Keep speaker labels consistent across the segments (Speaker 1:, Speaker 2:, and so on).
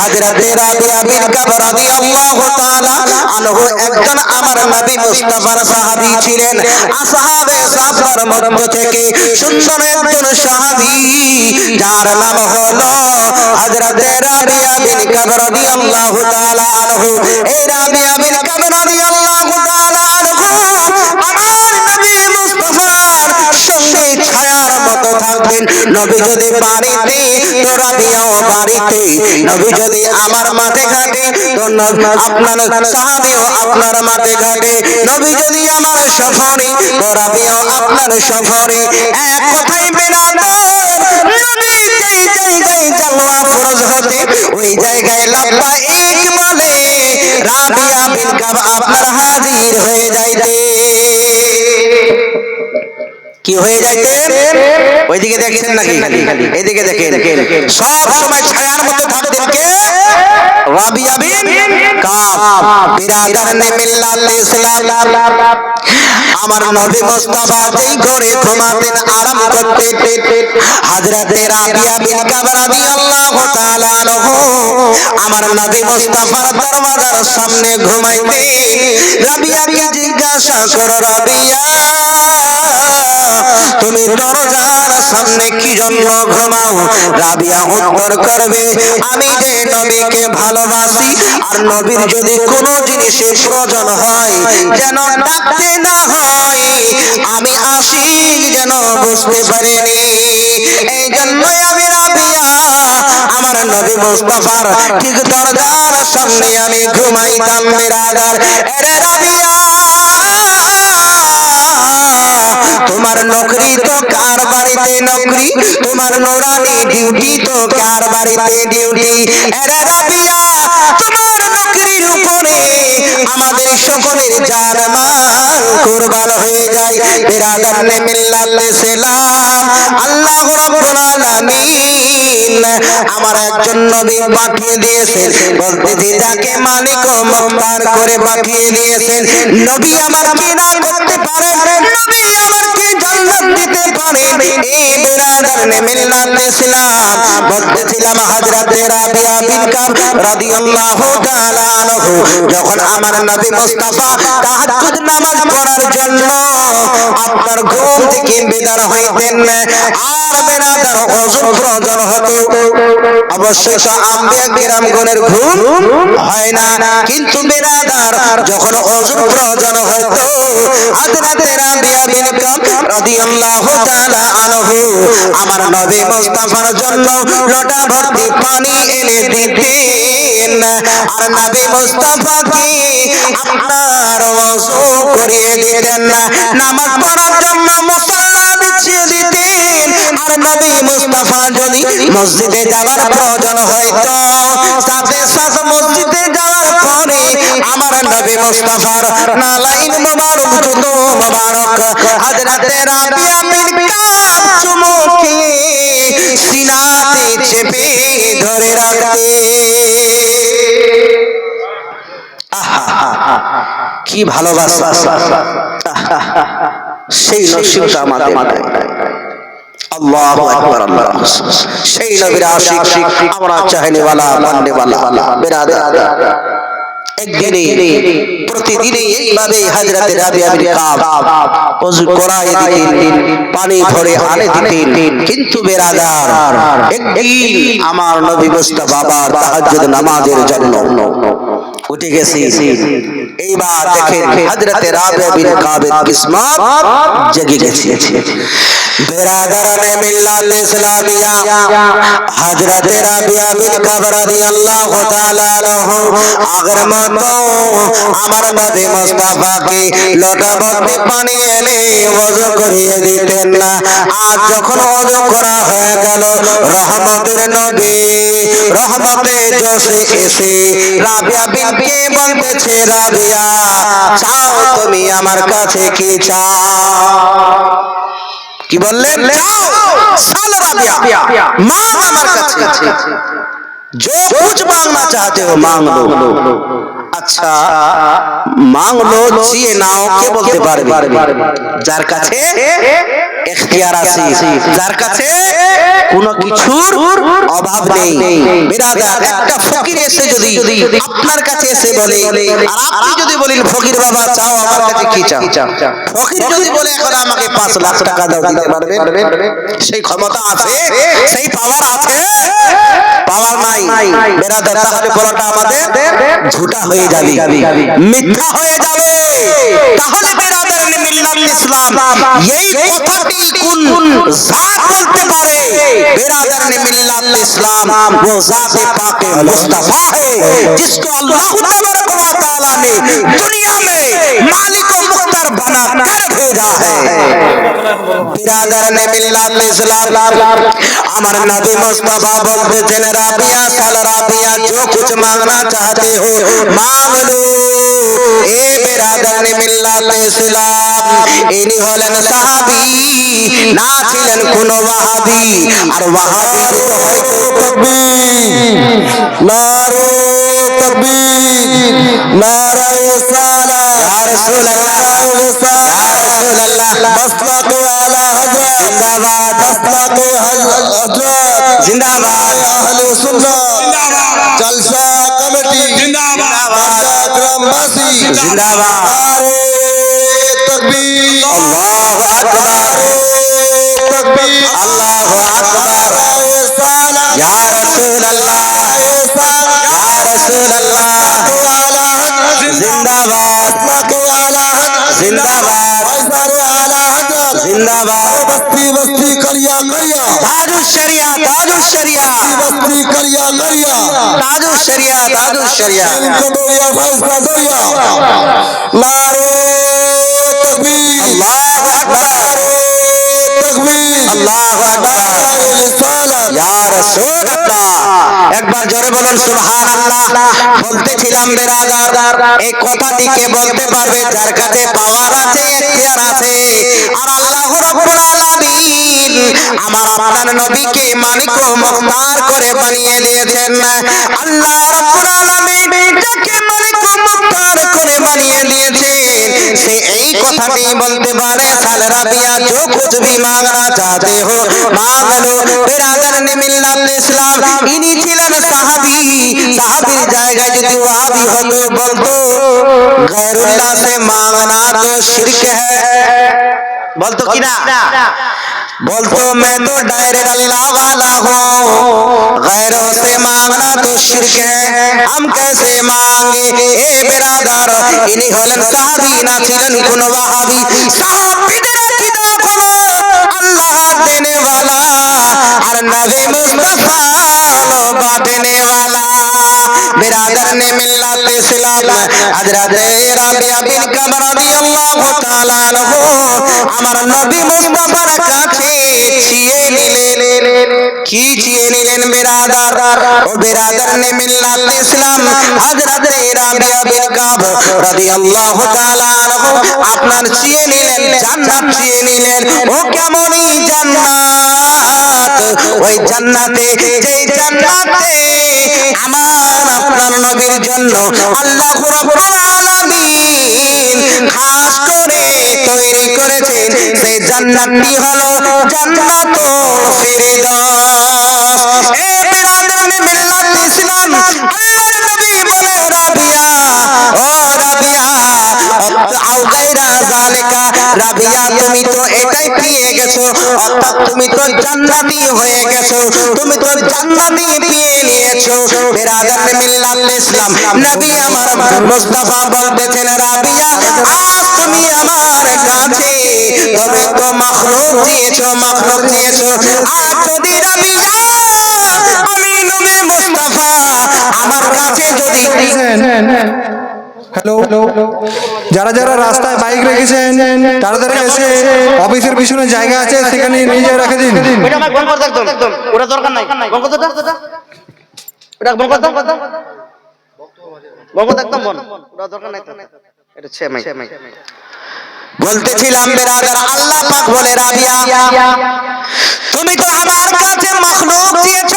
Speaker 1: হযরতে রাবিয়া বিন কাব রাদিয়াল্লাহু তাআলা আনহু একজন আমার নবী মুস্তাফার সাহাবী ছিলেন। আসহাবে সাফার মধ্য থেকে সুন্দর একজন সাহাবী, যার নাম হলো হযরতে রাবিয়া বিন কাব রাদিয়াল্লাহু তাআলা আনহু। এই রাবিয়া বিন কাব রাদিয়াল্লাহু মতো নবী যদি বাড়িতে তো রাবিয়াও বাড়িতে। নবী যদি আমার মাঠে ঘাটে আপনার সাহাবিও আপনার মাঠে ঘাটে। নবী যদি আমার সফরে তো রাবিয়াও আপনার সফরে এক কথাই কাব আপনার হাজির হয়ে যাইতে কি হয়ে যাইতে ওইদিকে দেখেন নাকি? এদিকে দেখেন। সব সময় ছায়ার মতো থাকতেন কে? রাবিয়া বিন মিল্লাত ইসলাম। আমার নবী মুস্তাফা যেই ঘরে ঘুমাতেন আরাম করতেন। হযরতে রাবিয়া বিন কাব রাদিয়াল্লাহু তাআলা আনহু আমার নবী মুস্তাফার দরওয়াজার সামনে ঘুমাইতেন। রাবিয়াকে জিজ্ঞাসা করো রাবিয়া তুমি দরজার সামনে কি জন্য ঘুমাও? রাবিয়া উত্তর করবে আমি যে নবীকে ভালোবাসি আর নবীর যদি কোনো জিনিসের প্রয়োজন হয় যেন ডাকতে না হয়। আমি আসি যেন বুঝতে পারিনি এই জন্যই আমি রাবিয়া আমার নবী মুস্তাফার ঠিক দরজার সামনে আমি ঘুমাইতাম মেরাদার। এরে রাবিয়া তোমার নকরি তো কার বাড়িতে নকরি? তোমার নোরানি ডিউটি তো কার বাড়িতে ডিউটি? এরে রাবিয়া সকলের জান মাল কুরবান হয়ে যায় বিরাদার নে মিল্লাত ইসলাম আল্লাহ রাব্বুল আলামিন আমার একজন নবী পাঠিয়ে দিয়েছেন। বলতেছি যাকে মালিক ও মুখতার করে পাঠিয়ে দিয়েছেন। নবী আমার কি না করতে পারে নবী আমার কি জান্নাত দিতে পারে এই বিরাদার নে মিল্লাত ইসলাম। বলতেছিলাম হযরত রাবিয়া বিন কাব রাদিয়াল্লাহু তাআলা আনহু। যখন আমার নবী মুস্তাফা তাহাজ্জুদ নামাজ পড়ার জন্য আপনার ঘুম থেকে বেদার হইতেন আর বেরাদার অজু প্রয়োজন হতো। অবশ্যই তো আম্বিয়া কিরামগণের ঘুম হয় না। কিন্তু বেরাদার যখন অজুর প্রয়োজন হতো হযরত রাবিয়া বিন কাব রাদিয়াল্লাহু তাআলা আনহু আমার নবী মুস্তাফার জন্য লোটা ভর্তি পানি এনে দিতেন। আর নবী মুস্তাফাকে আপনার ওযু করিয়ে দিতেন? নামাজ পড়ার জন্য মুসল্লা বিছিয়ে দিতেন। আর নবী যদি মসজিদে যাওয়ার প্রয়োজন হয়তো। সাথে সাথে মসজিদে যাওয়ার পরে আমার নবী মুস্তাফার নালাইন মোবারক জুতো মোবারক, হযরতে রাবিয়া কাব চুমুকে সিনাতে চেপে ধরে রাখতে কি ভালোবাসা। সেই নসিবটা আমাদের। নাই। আল্লাহু আকবার আল্লাহ সেই নবীর আশিক আমরা চাহনে वाला মাননে वाला বিরাদার একদিনে প্রতিদিনই এইভাবে হযরত রাবিয়া বিন কাব ওযু করাই দিতেন পানি ধরে আনে দিতেন কিন্তু বেরাদার একদিন আমার নবী মুস্তাফা বাবা তাহাজ্জুদ নামাজের জন্য উঠে গেছি এইবার দেখেন হযরত রাবিয়া বিন কাবের কিসমত জেগে গেছে। বেরাদারানে মিল্লাত ইসলামিয়া। হযরত রাবিয়া বিন কাব রাদিয়াল্লাহু তাআলা আনহু আগের মতো আমার নবী মুস্তাফাকে লোটা ভর্তি পানি এনে ওযু করিয়ে দিতেন না। আজ যখন ওযু করা হয়ে গেল রহমতের নবী রহমতে জোশে এসে রাবিয়া বিনকে বলতেছে রাবিয়া ভাইয়া চাও তুমি আমার কাছে কি চাও? কি বললেন? আচ্ছা মাংলো চেয়ে নাও কে বলতে পারবে? যার কাছে এখতিয়ার আছে। যার কাছে কোনো কিছুর অভাব নেই। বিরাদার একটা ফকির এসে যদি আপনার কাছে এসে বলে আর আপনি যদি বলেন ফকির বাবা চাও আমার কাছে কি চাও? ফকির যদি বলে এখন আমাকে পাঁচ লাখ টাকা দাও দিতে পারবে সেই ক্ষমতা আছে সেই পাওয়ার আছে পাওয়ার নাই। বেরাদার তাহলে বলাটা আমাদের ঝুটা হয়ে যাবে। মিথ্যা হয়ে যাবে। তাহলে ইসলাম এই কথাটি কোন জাত বলতে পারে बेरादर ने मिल्लत इस्लाम वो जात पाक मुस्तफा है जिसको अल्लाह तबारक व तआला ने दुनिया में मालिक व मुख्तार बना कर भेजा है बिरादर ने मिल्लत इस्लाम अमर नबी मुस्तफा बोलते थे राबिया साल राबिया जो कुछ मांगना चाहते हो मांग लो ए बिरादर ने मिल्लत इस्लाम इनी হলেন সাহাবী না ছিলেন কোন ওয়াহাবি। আর ওয়াহাবি তাকবীর নারে তাকবীর নারে সালা ইয়া রাসূলুল্লাহ রাসূলুল্লাহ মাসলাক আলা হযরত জিন্দাবাদ মাসলাক হযরত জিন্দাবাদ আহলে সুন্নাহ জিন্দাবাদ জলসা কমিটি জিন্দাবাদ গ্রামবাসী জিন্দাবাদ تکبیر اللہ اکبر تکبیر
Speaker 2: اللہ اکبر یا رسول
Speaker 1: اللہ یا رسول اللہ
Speaker 2: زندہ باد زندہ
Speaker 1: باد زندہ باد بستی
Speaker 2: بستی کریا کریا دادو شریا دادو
Speaker 1: شریا بستی
Speaker 2: کریا
Speaker 1: کریا دادو
Speaker 2: شریا
Speaker 1: دادو شریا একবার জোরে বলুন, সুবহানাল্লাহ। বলতেছিলাম বেরাদার। এই কথাটিকে বলতে পারবে? যার কাছে পাওয়ার আছে, এখতিয়ার আছে। আর আল্লাহ রাব্বুল আলামিন আমার আপনার নবীকে মালিক ও মুখতার করে বানিয়ে দিয়েছেন। আল্লাহ রাব্বুল আলামিন যাকে মালিক ও মুখতার করে বানিয়ে দিয়েছেন से यही কথাটি বলতে পারে সাল রাবিয়া जो कुछ भी मांगना चाहते हो मांग लो फिर আদার নে মিল্লাত ইসলাম ইনি ছিলেন সাহাবী সাহাবীর জায়গায় যদি ওয়াহাবি হতো বলতো गैरुल्लाह से मांगना तो शिरक है বলতো কি না बोलतो मैं तो डायरेक्ट अल्लाह वाला हूँ गैरों से मांगना तो शिरक है हम कैसे मांगे ए बिरादर इन्हीं হলেন সাহাবী না ছিলেন কোন ওয়াহাবী সাহাবীদের কিতাব হলো আল্লাহ দেনে वाला আর নবী মুস্তাফা হলো বাঁটনে वाला बिरादर ने मिल्लत इस्लाम हजरत राबिया बिन कमर রাদিয়াল্লাহু তাআলা আনহু আমার নবী মুস্তাফার কাছে ছিয়ে নিলেন কি নিলেন ও আপনার ছিয়ে নিলেন জান্নাত ছিয়ে নিলেন ও কেমনই জান্নাত ওই জান্নাতে যেই জান্নাতে আমার আপনার নবীর জন্য আল্লাহ করে তৈরি করেছেন। সেই জান্নাতটি হলো জান্নাতুল ফিরদাউস। রাবিয়া তুমি তো এটাই পেয়ে গেছো, অর্থাৎ তুমি তো জান্নাতি হয়ে গেছো, তুমি তো জান্নাতি পেয়ে নিয়েছো। বিরাদর মিল্লাত ইসলাম নবী আমার মুস্তাফা বলতেছেন, রাবিয়া আজ তুমি আমার কাছে, তবে তো মাখলুক দিয়েছ মাখলুক দিয়েছ। আজ যদি রাবিয়া, আমি নবী মুস্তাফা, আমার কাছে যদি
Speaker 3: হ্যালো যারা যারা রাস্তায় বাইক রেখেছেন তারা তারা এসে অফিসের পিছনে জায়গা আছে সেখানে নিজে রেখে দিন।
Speaker 4: ওটা দরকার নাই। ওটা একদম। ওটা দরকার নাই এটা ছে মাই
Speaker 1: বলতেছিলাম বেরাদার আল্লাহ পাক বলে রাবিয়া তুমি তো আমার কাছে মখলুক দিয়েছ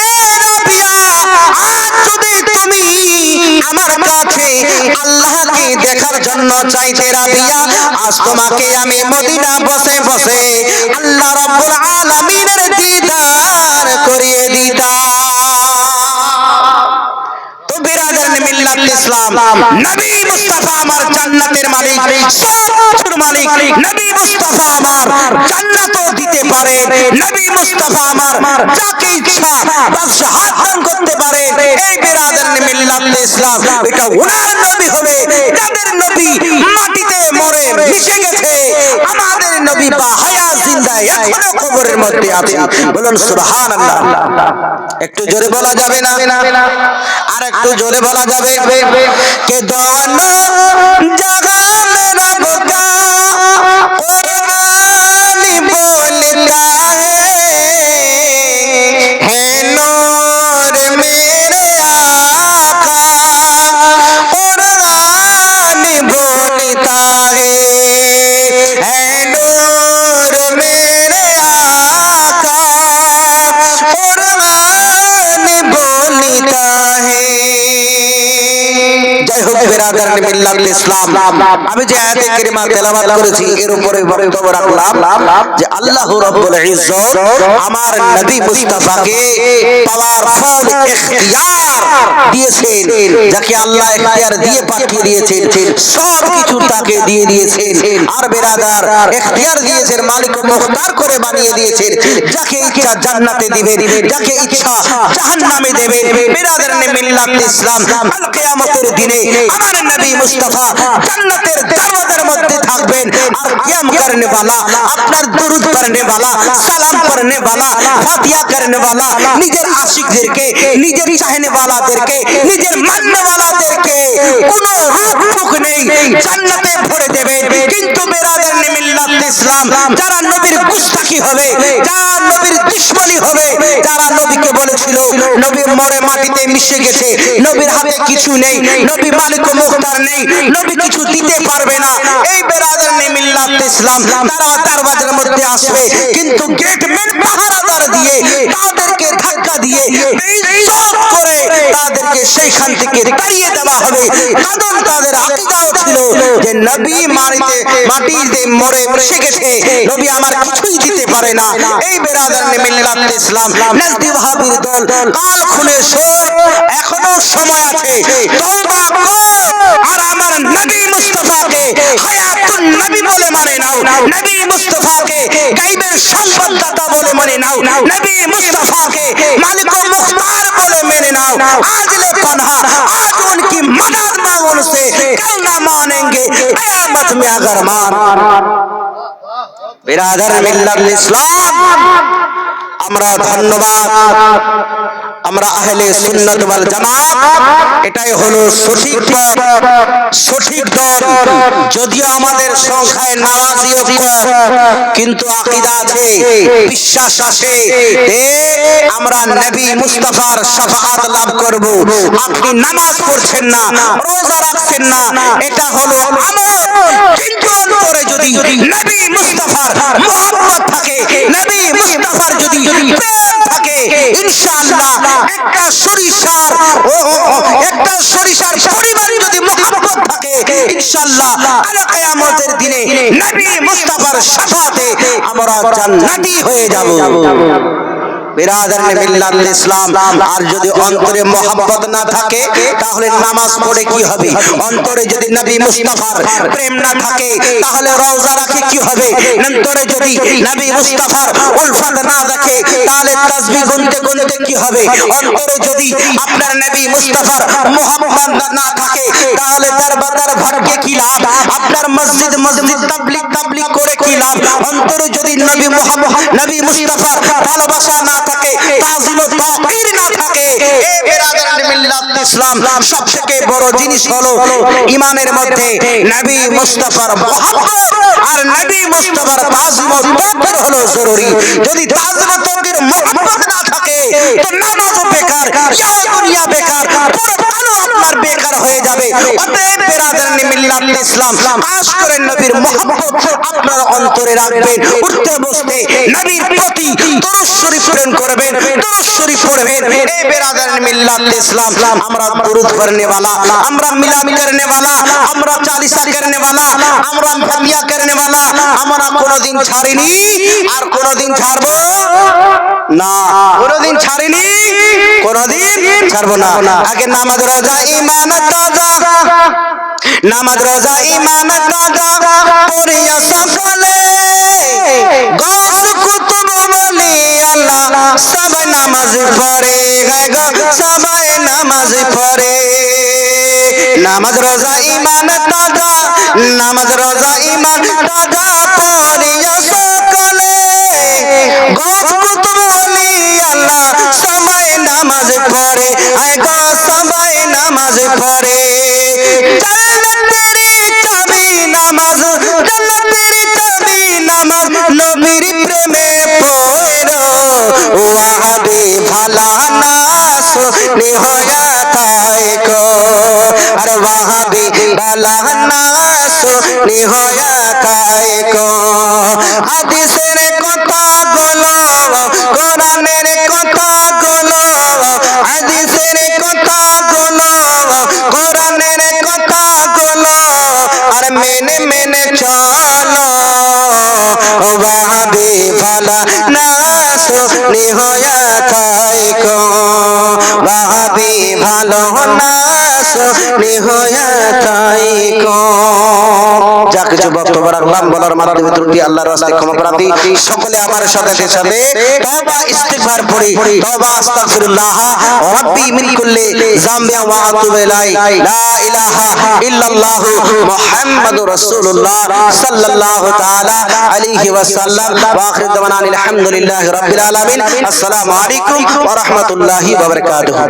Speaker 1: এ রাবিয়া আজ যদি তুমি আমার কাছে আল্লাহকে দেখার জন্য চাইতে রাবিয়া আজ তোমাকে আমি মদিনা বসে বসে আল্লাহ রব্বুল আলামিনের দিদার করিয়ে দিতাম। মিল্লাত ইসলাম নবী মুস্তাফা আমার জান্নাতের মালিক। সব মালিক। নবী মুস্তাফা আমার জান্নাতও দিতে পারে। নবী মুস্তাফা আমার যাকে ইচ্ছা বাদশা হাত করতে পারে। এই বিরাদার মিল্লাত ইসলাম। এটা ওনার নবী হবে। যাদের নবী মাটিতে মরে মিশে গেছে আমাদের নবী বা হায়া জিন্দা এখনও কবরের মধ্যে আছে। বলুন সুবহানাল্লাহ। একটু জোরে বলা যাবে না? আর একটু জোরে বলা যাবে? কে দোয়ানো জাগানে রবকা বিরাদার ইসলাম। আমি যে আয়াতে কারিমা তেলাওয়াত করেছি, এর উপরে বক্তব্য রাখলাম যে আল্লাহ রাব্বুল ইজ্জত আমার নবী মুস্তাফাকে পাওয়ারফুল ইখতিয়ার দিয়েছেন, যাকে আল্লাহ ইখতিয়ার দিয়ে পাঠিয়ে দিয়েছেন সব কিছু তাকে দিয়ে দিয়েছেন, আর বিরাদার ইখতিয়ার দিয়েছেন, মালিক মুখতার করে বানিয়ে দিয়েছেন, যাকে ইচ্ছা জান্নাতে দিবেন, যাকে ইচ্ছা জাহান্নামে দেবেন। বিরাদার মিল্লাত ইসলাম কাল কিয়ামতের দিনে আমার নবী মুস্তাফা জান্নাতের দরওয়াজার মধ্যে থাকবেন। আর কিয়াম করনে वाला আপনার দরুদ করনে वाला সালাম করনে वाला ফাতিহা করনে वाला নিজের আশিকদেরকে, নিজের চাহনে वालाদেরকে নিজের মাননে वालाদেরকে কোনো হাত নেই, জান্নাতে ভরে দেবেন। কিন্তু মেরাদের মিল্লাত ইসলাম। যারা নবীর গুস্তাখি হবে যারা নবীর দুশমনী হবে যারা নবীকে বলেছিল নবী মরে মাটিতে মিশে গেছে নবীর হাতে কিছু নেই নবী মালিক মুখতার নেই নবী কিছু দিতে পারবে না। এই বেরাদার নেই মিল্লাত ইসলাম। তারা দরওয়াজার মধ্যে আসবে কিন্তু গেটম্যান পাহারাদার দিয়ে তাদেরকে ধাক্কা দিয়ে তাদেরকে সেইখান থেকে তাড়িয়ে দেওয়া হবে। কারণ তাদের আকীদাও ছিল যে নবী মাটিতে মাটিতে মরে মিশে গেছে। নবী আমার কিছুই দিতে পারে না। এই বেরাদার নেই মিল্লাত ইসলাম। নাজদি ওয়াহাবির দল। কাল খুলে সোর এখনও সময় আছে। তওবা করো। আর আমার নবী মুস্তাফাকে বলে মানে নাও নবী মুস্তাফাকে গায়বের সংবাদদাতা বলে মানে নাও নবী মুস্তাফাকে মালিক ও মুখতার বলে মেনে নাও आज ले तन्हा आज उनकी मदद मांगो उनसे कल ना मानेंगे कयामत में अगर मान बिरादर मिल्लत इस्लाम আমরা ধন্যবাদ। আমরা আহলে সুন্নাত ওয়াল জামাত, এটাই হলো সঠিক পথ, সঠিক দল। যদিও আমাদের সংখ্যায় নামাজিও কম কিন্তু আকীদা আছে, বিশ্বাস আছে আমরা নবী মুস্তাফার শাফাআত লাভ করব। আপনি নামাজ পড়ছেন না, রোজা রাখছেন না, এটা হলো আমল কিন্তু অন্তরে যদি নবী মুস্তাফার মোহাম্মত থাকে, নবী মুস্তাফার যদি থাকে ইনশাআল্লাহ একটা সরিষার একটা সরিষার পরিমাণ যদি মোহাম্মত থাকে ইনশাআল্লাহ আল কিয়ামতের দিনে নবী মুস্তাফার শাফাতে আমরা জান্নাতি হয়ে যাব। বিরাদার মিল্লাত ইসলাম। আর যদি অন্তরে মোহাম্মত না থাকে তাহলে নামাজ পড়ে কি হবে? অন্তরে যদি নবী মুস্তাফার প্রেম না থাকে তাহলে রওজা রাখে কি হবে? অন্তরে যদি নবী মুস্তাফার উলফত না রাখে তাহলে তাসবিহ গুনতে গুনতে কি হবে? অন্তরে যদি আপনার নবী মুস্তাফার মোহাম্মদ না থাকে তাহলে দরবাদার ভাগ্যে কি লাভ? আপনার মসজিদ মসজিদ তাবলিগ তাবলিগ করে কি লাভ? অন্তরে যদি নবী মুহাম্মদ নবী মুস্তাফার ভালোবাসা না থাকে তাজিম ও তাওকীর না থাকে। এ বিরাদার মিল্লাত ইসলাম সবথেকে বড় জিনিস হলো ঈমানের মধ্যে নবী মুস্তাফার মহব্বত আর নবী মুস্তাফার তাজিম ও তাওকীর হলো জরুরি। যদি তাজিম ও তাওকীর মহব্বত না থাকে তো নামাজও বেকার ইয়া দুনিয়া বেকার পুরো আপনার বেকার হয়ে যাবে। অতএব বিরাদার মিল্লাত ইসলাম খাস করে নবীর মহব্বত আপনার অন্তরে রাখবেন। উঠতে বসতে নবীর প্রতি দরুদ শরীফ প্রেরণ করবেন দরুদ শরীফ পড়বেন এই বেরাদার মিল্লাত ইসলাম আমরা দরুদ পড়নে वाला আমরা মিলাদ করনে वाला আমরা চালিসা করনে वाला আমরা ফাতিয়া করনে वाला আমরা কোনোদিন ছাড়িনি আর কোনোদিন ছাড়বো না কোনোদিন ছাড়িনি কোনোদিন ছাড়বো না আগে নামাজ রোজা ইমান কাজা নামাজ রোজা ইমান কাজা পড়িয়া সকলে গাছ কুতুব বলি আল্লাহ, সবাই নামাজ পড়ে গায় গা, সবাই নামাজ পড়ে। নামাজ রোজা ইমান তাজা নামাজ রোজা ইমান তাজা পড়িয়া সকলে কিছু বক্তব্য রাখলাম বলার মাধ্যমে ত্রুটি আল্লাহর রাস্তায় ক্ষমা প্রার্থী সকলে আমার সাথে সাথে তওবা ইস্তিগফার পড়ি তওবা আস্তাগফিরুল্লাহ রাব্বি মিন কুল্লি যামবি ওয়া আতুবু ইলাই লা ইলাহা ইল্লাল্লাহ মুহাম্মাদুর রাসূলুল্লাহ সাল্লাল্লাহু তাআলা আলাইহি ওয়া সাল্লাম ওয়া আখির দাওয়ানা আলহামদুলিল্লাহি রাব্বিল আলামিন। আসসালামু আলাইকুম ওয়া রাহমাতুল্লাহি ওয়া বারাকাতুহু।